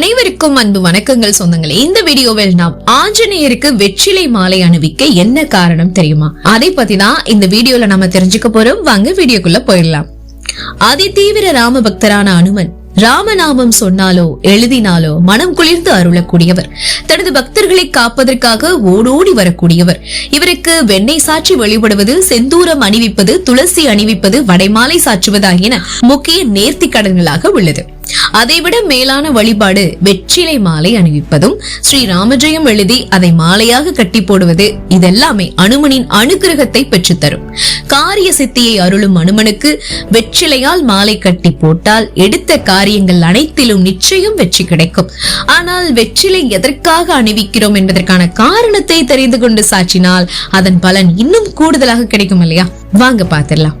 அனைவருக்கும் அன்பு வணக்கங்கள் சொந்தங்களே. இந்த வீடியோவில் நாம் ஆஞ்சநேயருக்கு வெற்றிலை மாலை அணிவிக்க என்ன காரணம் தெரியுமா? அதை பத்தி தான் இந்த வீடியோல நம்ம தெரிஞ்சுக்க போறோம். வாங்க வீடியோக்குள்ள போயிடலாம். அதி தீவிர ராம பக்தரான அனுமன் ராமநாமம் சொன்னாலோ எழுதினாலோ மனம் குளிர்ந்து அருளக்கூடியவர். தனது பக்தர்களை காப்பதற்காக ஓடோடி வரக்கூடியவர். இவருக்கு வெண்ணெய் சாற்றி வழிபடுவது செந்தூரம் அணிவிப்பது துளசி அணிவிப்பது வடைமாலை சாற்றுவது ஆகியன முக்கிய நேர்த்தி கடன்களாக உள்ளது. அதைவிட மேலான வழிபாடு வெற்றிலை மாலை அணிவிப்பதும் ஸ்ரீ ராமஜெயம் எழுதி அதை மாலையாக கட்டி போடுவது இதெல்லாமே அனுமனின் அனுகிரகத்தை பெற்றுத்தரும். காரிய சித்தியை அருளும் அனுமனுக்கு வெற்றிலையால் மாலை கட்டி போட்டால் எடுத்த காரியங்கள் அனைத்திலும் நிச்சயம் வெற்றி கிடைக்கும். ஆனால் வெற்றிலை எதற்காக அணிவிக்கிறோம் என்பதற்கான காரணத்தை தெரிந்து கொண்டு சாற்றினால் அதன் பலன் இன்னும் கூடுதலாக கிடைக்கும் இல்லையா வாங்க பார்த்திடலாம்.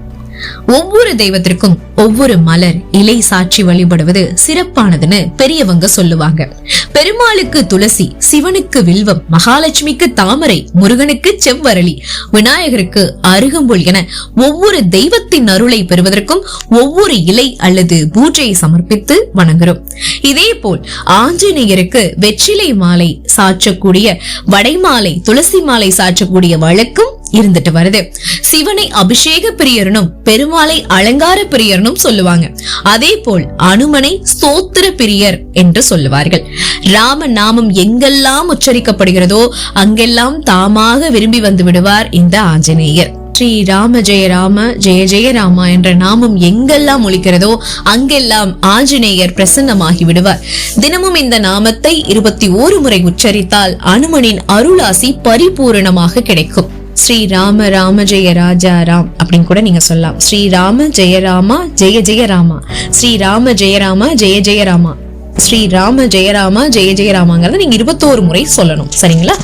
ஒவ்வொரு தெய்வத்திற்கும் ஒவ்வொரு மலர் இலை சாட்சி வழிபடுவது சிறப்பானதுன்னு பெரியவங்க சொல்லுவாங்க. பெருமாளுக்கு துளசி சிவனுக்கு வில்வம் மகாலட்சுமிக்கு தாமரை முருகனுக்கு செவ்வரளி விநாயகருக்கு அருகம்புல் என ஒவ்வொரு தெய்வத்தின் அருளை பெறுவதற்கும் ஒவ்வொரு இலை அல்லது பூஜையை சமர்ப்பித்து வணங்குறோம். இதே போல் ஆஞ்சநேயருக்கு வெற்றிலை மாலை சாற்றக்கூடிய வடைமாலை துளசி மாலை சாற்றக்கூடிய வழக்கம் இருந்துட்டு வருது. சிவனை அபிஷேக பிரியரனும் பெருமாளை அலங்கார பிரியரனும் சொல்லுவாங்க. அதே போல் அனுமனை ஸ்தோத்திர பிரியர் என்று சொல்லுவார்கள். ராம நாமம் எங்கெல்லாம் உச்சரிக்கப்படுகிறதோ அங்கெல்லாம் தாமாக விரும்பி வந்து விடுவார் இந்த ஆஞ்சநேயர். ஸ்ரீ ராம ஜெய ராம ஜெய ஜெய ராமா என்ற நாமம் எங்கெல்லாம் ஒழிக்கிறதோ அங்கெல்லாம் ஆஞ்சநேயர் பிரசன்னமாகி விடுவார். தினமும் இந்த நாமத்தை இருபத்தி ஓரு முறை உச்சரித்தால் அனுமனின் அருளாசி பரிபூரணமாக கிடைக்கும். ஸ்ரீ ராம ராம ஜெய ராஜா ராம் அப்படின்னு கூட நீங்க சொல்லலாம். ஸ்ரீ ராம ஜெய ராமா ஜெய ஜெய ராமா. ஸ்ரீ ராம ஜெய ராமா ஜெய ஜெய ராமா. ஸ்ரீ ராம ஜெய ராமா ஜெய ஜெய ராமாங்கிறத நீங்க இருபத்தோரு முறை சொல்லணும். சரிங்களா?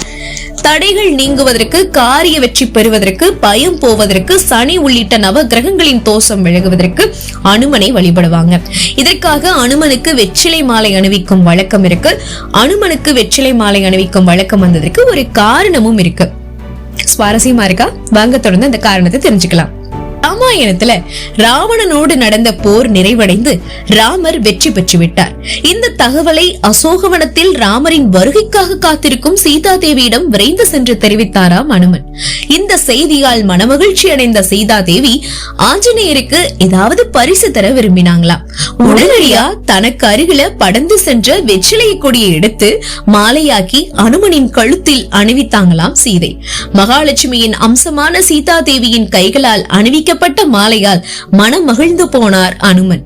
தடைகள் நீங்குவதற்கு காரிய வெற்றி பெறுவதற்கு பயம் போவதற்கு சனி உள்ளிட்ட நவ கிரகங்களின் தோஷம் விலகுவதற்கு அனுமனை வழிபடுவாங்க. இதற்காக அனுமனுக்கு வெற்றிலை மாலை அணிவிக்கும் வழக்கம் இருக்கு. அனுமனுக்கு வெற்றிலை மாலை அணிவிக்கும் வழக்கம் வந்ததற்கு ஒரு காரணமும் இருக்கு. சுவாரஸ்யமா இருக்கா? வாங்க தொடர்ந்து அந்த காரணத்தை தெரிஞ்சுக்கலாம். ராமாயணத்துல ராவணனோடு நடந்த போர் நிறைவடைந்து ராமர் வெற்றி பெற்று விட்டார் இந்த தகவலை அசோகவனத்தில் ராமரின் வருகைக்காக காத்திருக்கும் சீதா தேவியிடம் விரைந்து சென்று தெரிவித்தாராம் அனுமன் இந்த செய்தியால் மனமகிழ்ச்சி அடைந்த சீதா தேவி ஆஞ்சநேயருக்கு ஏதாவது பரிசு தர விரும்பினாங்களாம். உடனடியா தனக்கு அருகில படந்து சென்ற வெற்றிலை கொடியை எடுத்து மாலையாக்கி அனுமனின் கழுத்தில் அணிவித்தாங்களாம் சீதை. மகாலட்சுமியின் அம்சமான சீதா தேவியின் கைகளால் அணிவிக்க அணிவிக்கப்பட்ட மாலையால் மனம் மகிழ்ந்து போனார் அனுமன்.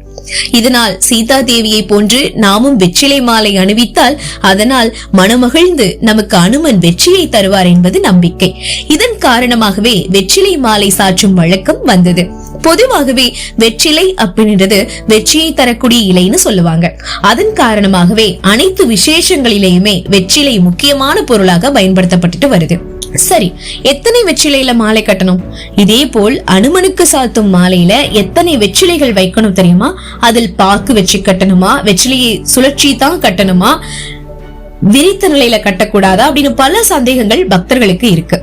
இதனால் சீதா தேவியை போன்று நாமும் வெற்றிலை மாலை அணிவித்தால் அதனால் மனமகிழ்ந்து நமக்கு அனுமன் வெற்றியை தருவார் என்பது நம்பிக்கை. இதன் காரணமாகவே வெற்றிலை மாலை சாற்றும் வழக்கம் வந்தது. பொதுவாகவே வெற்றிலை அப்படின்றது வெற்றியை தரக்கூடிய இலைன்னு சொல்லுவாங்க. அதன் காரணமாகவே அனைத்து விசேஷங்களிலேயுமே வெற்றிலை முக்கியமான பொருளாக பயன்படுத்தப்பட்டுட்டு வருது. சரி எத்தனை வெற்றிலையில மாலை கட்டணும்? இதே போல் அனுமனுக்கு சாத்தும் மாலையில எத்தனை வெற்றிலைகள் வைக்கணும் தெரியுமா? அதில் பாக்கு வச்சு கட்டணுமா? வெற்றிலையை சுழற்சி தான் கட்டணுமா? விரித்த நிலையில கட்டக்கூடாதா? அப்படின்னு பல சந்தேகங்கள் பக்தர்களுக்கு இருக்கு.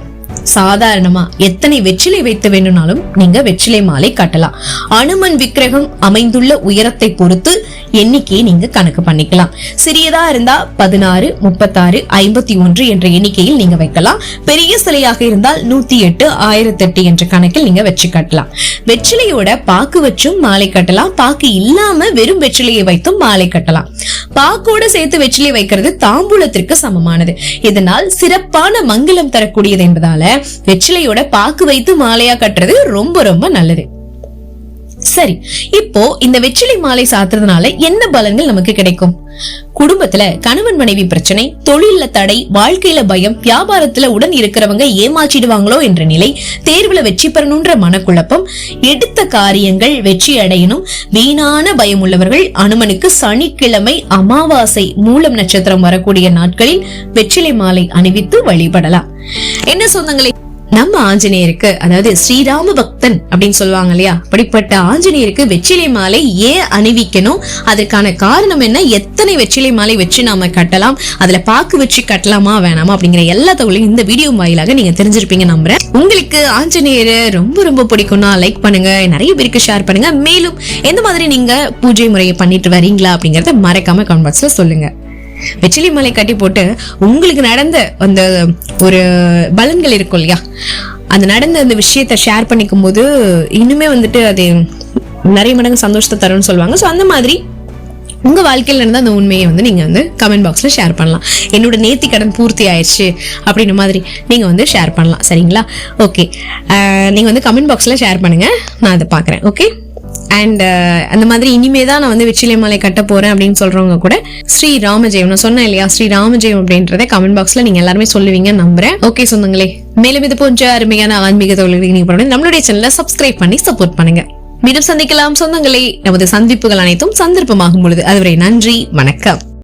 சாதாரணமா எத்தனை வெற்றிலை வைத்து வேணும்னாலும் நீங்க வெற்றிலை மாலை கட்டலாம். அனுமன் விக்கிரகம் அமைந்துள்ள உயரத்தை பொறுத்து எண்ணிக்கையை நீங்க கணக்கு பண்ணிக்கலாம். சிறியதா இருந்தா பதினாறு முப்பத்தாறு ஐம்பத்தி ஒன்று என்ற எண்ணிக்கையில் நீங்க வைக்கலாம். பெரிய சிலையாக இருந்தால் நூத்தி எட்டு ஆயிரத்தி எட்டு என்ற கணக்கில் நீங்க வச்சு கட்டலாம். வெற்றிலையோட பாக்கு வச்சும் மாலை கட்டலாம். பாக்கு இல்லாம வெறும் வெற்றிலையை வைத்தும் மாலை கட்டலாம். பாக்கோட சேர்த்து வெற்றிலை வைக்கிறது தாம்பூலத்திற்கு சமமானது. இதனால் சிறப்பான மங்களம் தரக்கூடியது என்பதால வெற்றிலையோட பாக்கு வைத்து மாலையா கட்டுறது ரொம்ப ரொம்ப நல்லது. சரி இப்போ இந்த வெற்றிலை மாலை சாத்துறதுனால என்ன பலன்கள் நமக்கு கிடைக்கும்? குடும்பத்துல கணவன் மனைவி பிரச்சனை தொழில்ல தடை வாழ்க்கையில பயம் வியாபாரத்துல உடன் இருக்கிறவங்க ஏமாற்றிடுவாங்களோ என்ற நிலை தேர்வுல வெற்றி பெறணும்ன்ற மனக்குழப்பம் எடுத்த காரியங்கள் வெற்றி அடையணும் வீணான பயம் உள்ளவர்கள் அனுமனுக்கு சனிக்கிழமை அமாவாசை மூலம் நட்சத்திரம் வரக்கூடிய நாட்களில் வெற்றிலை மாலை அணிவித்து வழிபடலாம். என்ன சொந்தங்களை? நம்ம ஆஞ்சநேயருக்கு அதாவது ஸ்ரீராம பக்தன் அப்படின்னு சொல்லுவாங்க இல்லையா? அப்படிப்பட்ட ஆஞ்சநேயருக்கு வெற்றிலை மாலை ஏன் அணிவிக்கணும்? அதற்கான காரணம் என்ன? எத்தனை வெற்றிலை மாலை வச்சு நாம கட்டலாம்? அதுல பாக்கு வச்சு கட்டலாமா வேணாமா அப்படிங்கிற எல்லா தகவலையும் இந்த வீடியோ வாயிலாக நீங்க தெரிஞ்சிருப்பீங்க நம்புறேன். உங்களுக்கு ஆஞ்சநேயரை ரொம்ப ரொம்ப பிடிக்கும்னா லைக் பண்ணுங்க. நிறைய பேருக்கு ஷேர் பண்ணுங்க. மேலும் எந்த மாதிரி நீங்க பூஜை முறையை பண்ணிட்டு வரீங்களா அப்படிங்கறத மறக்காம கமெண்ட் பாக்ஸ்ல சொல்லுங்க. வெச்சிலி மலை கட்டி போட்டு உங்களுக்கு நடந்த அந்த ஒரு பலன்கள் இருக்கும் இல்லையா? அந்த நடந்த அந்த விஷயத்த ஷேர் பண்ணிக்கும் போது இன்னுமே வந்துட்டு அது நிறைய மடங்கு சந்தோஷத்தை தரும்னு சொல்லுவாங்க. ஸோ அந்த மாதிரி உங்கள் வாழ்க்கையில இருந்த அந்த உண்மையை வந்து நீங்கள் வந்து கமெண்ட் பாக்ஸில் ஷேர் பண்ணலாம். என்னோட நேர்த்தி கடன் பூர்த்தி ஆயிடுச்சு அப்படின்ற மாதிரி நீங்கள் வந்து ஷேர் பண்ணலாம். சரிங்களா? ஓகே நீங்கள் வந்து கமெண்ட் பாக்ஸில் ஷேர் பண்ணுங்கள் நான் அதை பார்க்குறேன். ஓகே அண்ட் uh, அந்த மாதிரி இனிமே தான் நான் வந்து வெற்றிலை மாலை கட்ட போறேன் அப்படின்னு சொல்றவங்க கூட ஸ்ரீ ராமஜெயம் நான் சொன்னேன் இல்லையா ஸ்ரீ ராமஜெயம் அப்படின்றத கமெண்ட் பாக்ஸ்ல நீங்க எல்லாருமே சொல்லுவீங்க நம்புறேன். ஓகே சொந்தங்களே மேலும் இது போன்ற அருமையான ஆன்மீக தொழில்களுக்கு நீங்க நம்மளுடைய சேனலை சப்ஸ்கிரைப் பண்ணி சப்போர்ட் பண்ணுங்க. மீண்டும் சந்திக்கலாம் சொந்தங்களே. நமது சந்திப்புகள் அனைத்தும் சந்தர்ப்பமாகும் பொழுது. அதுவரை நன்றி வணக்கம்.